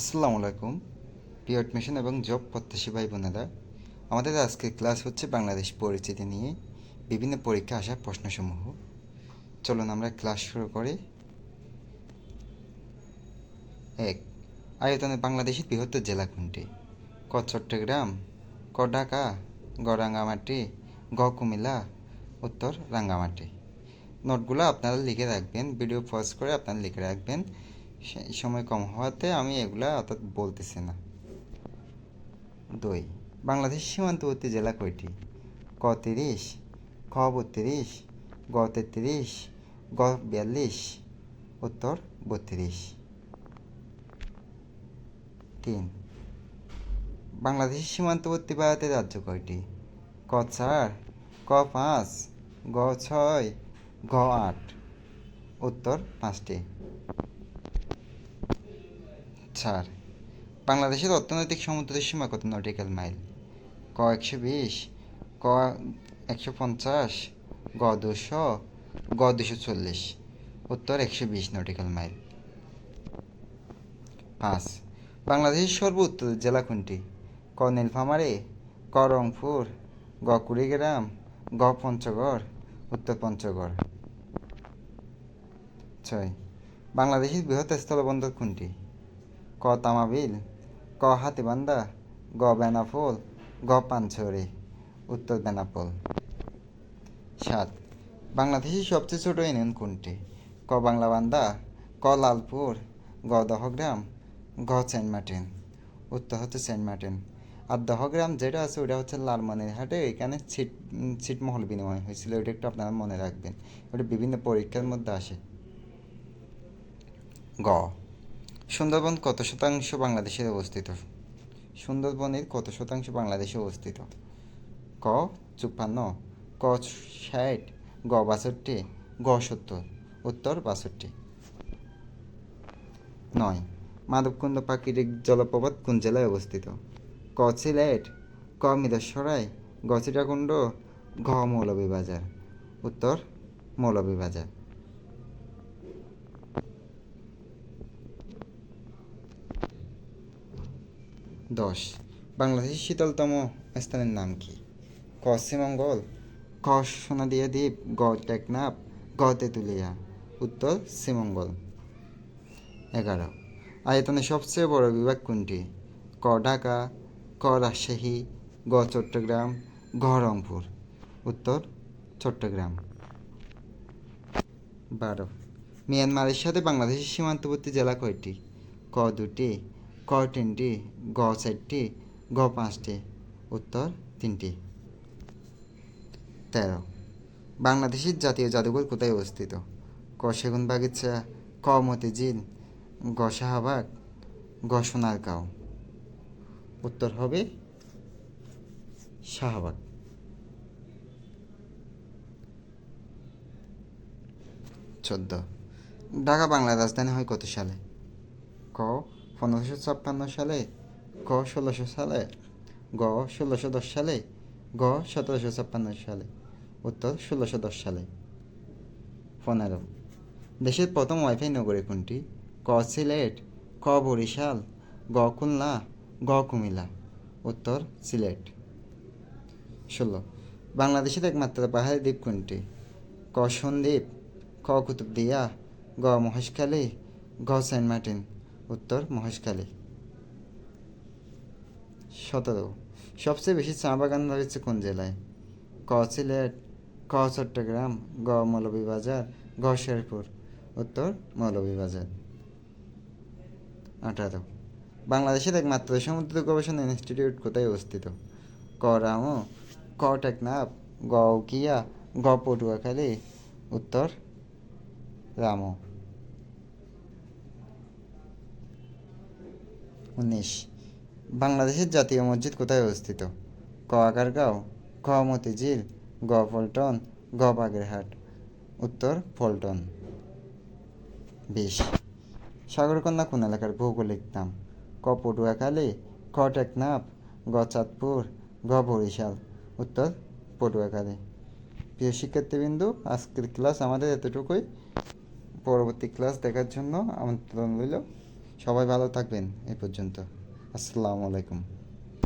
আসসালামু আলাইকুম, প্রিয় অ্যাডমিশন এবং জব প্রত্যাশী ভাই বোনেরা আমাদের আজকের ক্লাস হচ্ছে বাংলাদেশ পরিচিতি নিয়ে বিভিন্ন পরীক্ষা আসা প্রশ্নসমূহ। চলুন আমরা ক্লাস শুরু করি। এক, আয়তনে বাংলাদেশের বৃহত্তর জেলা কোনটি? ক, চট্টগ্রাম, ক, ঢাকা, গ, রাঙ্গামাটি গ কুমিল্লা, উত্তর, রাঙ্গামাটি। নোটগুলো আপনারা লিখে রাখবেন, ভিডিও পজ করে আপনারা লিখে রাখবেন। সেই সময় কম হওয়াতে আমি এগুলা অর্থাৎ বলতেছি না। দুই, বাংলাদেশ সীমান্তবর্তী জেলা কয়টি? ক তিরিশ, খ বত্রিশ, গ তেত্রিশ, গ বিয়াল্লিশ, উত্তর বত্রিশ। তিন বাংলাদেশের সীমান্তবর্তী ভারতের রাজ্য কয়টি? ক চার, ক পাঁচ, গ ছয়, গ আট, উত্তর পাঁচটি। চার বাংলাদেশের অর্থনৈতিক সমুদ্র সীমা কত নটিক্যাল মাইল? ক একশো বিশ, ক একশো পঞ্চাশ, গ দুশো গ দুশো চল্লিশ। উত্তর একশো বিশ নটিক্যাল মাইল। পাঁচ, বাংলাদেশের সর্ব উত্তর জেলা কোনটি? ক নীলফামারী, ক রংপুর, গ কুড়িগ্রাম, গ পঞ্চগড়, উত্তর পঞ্চগড়। ছয়, বাংলাদেশের বৃহৎ স্থলবন্দর কোনটি? ক তামাবিল, ক হাতিবান্ধা গ বেনাফুল, গ পানছড়ি। উত্তর বেনাপোল সাত। বাংলাদেশের সবচেয়ে ছোট ইউনিয়ন কোনটি? ক বাংলাবান্ধা ক লালপুর, গ দহগ্রাম ঘ সেন্ট মার্টিন। উত্তর হচ্ছে সেন্ট মার্টিন। আর দহগ্রাম যেটা আছে, ওটা হচ্ছে লালমনিরহাটে, এখানে ছিট ছিটমহল বিনিময় হয়েছিল। ওটা একটু আপনারা মনে রাখবেন। ওটা বিভিন্ন পরীক্ষার মধ্যে আসে। গ। সুন্দরবন কত শতাংশ বাংলাদেশে অবস্থিত? সুন্দরবনের কত শতাংশ বাংলাদেশে অবস্থিত? ক, চুপ্পান্ন, ক, ষাট, গ, বাষট্টি, গ, সত্তর, উত্তর বাষট্টি। নয়, মাধবকুণ্ড প্রাকৃতিক জলপ্রপাত কোন জেলায় অবস্থিত? ক, সিলেট, ক মিরেশ্বরাই গ চিটাকুণ্ড ঘ, মৌলভীবাজার। উত্তর, মৌলভীবাজার। দশ। বাংলাদেশের শীতলতম স্থানের নাম কি? ক শ্রীমঙ্গল ক সোনাদিয়া দ্বীপ, গ টেকনাফ, গ তেঁতুলিয়া। উত্তর শ্রীমঙ্গল এগারো। আয়তনে সবচেয়ে বড় বিভাগ কোনটি? ক ঢাকা, ক রাজশাহী, গ চট্টগ্রাম ঘ রংপুর। উত্তর চট্টগ্রাম। বারো। মিয়ানমারের সাথে বাংলাদেশের সীমান্তবর্তী জেলা কয়টি? ক দুটি ক তিনটি গ চারটি, গ পাঁচটি, উত্তর তিনটি। তেরো। বাংলাদেশের জাতীয় জাদুঘর কোথায় অবস্থিত? ক সেগুন বাগিচা ক মতিঝিল, গ শাহবাগ, গ সোনারগাঁও। উত্তর হবে শাহবাগ। চোদ্দ। ঢাকা বাংলার রাজধানী হয় কত সালে? ক পনেরোশো ছাপ্পান্ন সালে ক ষোলোশো সালে গ ষোলোশো দশ সালে গ সতেরোশো ছাপ্পান্ন সালে, উত্তর ষোলোশো দশ সালে। পনেরো। দেশের প্রথম ওয়াইফাই নগরী কোনটি? ক সিলেট, ক বরিশাল, গ খুলনা, গ কুমিল্লা। উত্তর সিলেট। ষোলো। বাংলাদেশের একমাত্র পাহাড়ি দ্বীপ কোনটি? ক সন্দ্বীপ, ক কুতুবদিয়া, গ মহেশখালী, গ সেন্ট মার্টিন। উত্তর মহেশখালী। সতেরো। সবচেয়ে বেশি চা বাগান রয়েছে কোন জেলায়? ক সিলেট ক চট্টগ্রাম গ মৌলভীবাজার গ শেরপুর। উত্তর মৌলভীবাজার। আঠারো। বাংলাদেশের একমাত্র সমুদ্র গবেষণা ইনস্টিটিউট কোথায় অবস্থিত? ক রামো, ক টেকনাফ, গ উকিয়া, গ পটুয়াখালী। উত্তর রামো। উনিশ। বাংলাদেশের জাতীয় মসজিদ কোথায় অবস্থিত? ক আগারগাঁও খ মতিঝিল গ পল্টন গ বাগেরহাট উত্তর, পল্টন। বিশ। সাগরকন্যা কোন এলাকার ভৌগোলিক নাম? ক পটুয়াখালী খ টেকনাফ গ চাঁদপুর গ বরিশাল উত্তর পটুয়াখালী প্রিয় শিক্ষার্থীবৃন্দু, আজকের ক্লাস আমাদের এতটুকুই। পরবর্তী ক্লাস দেখার জন্য আমন্ত্রণ রইল। সবাই ভালো থাকবেন এই পর্যন্ত। আসসালামু আলাইকুম।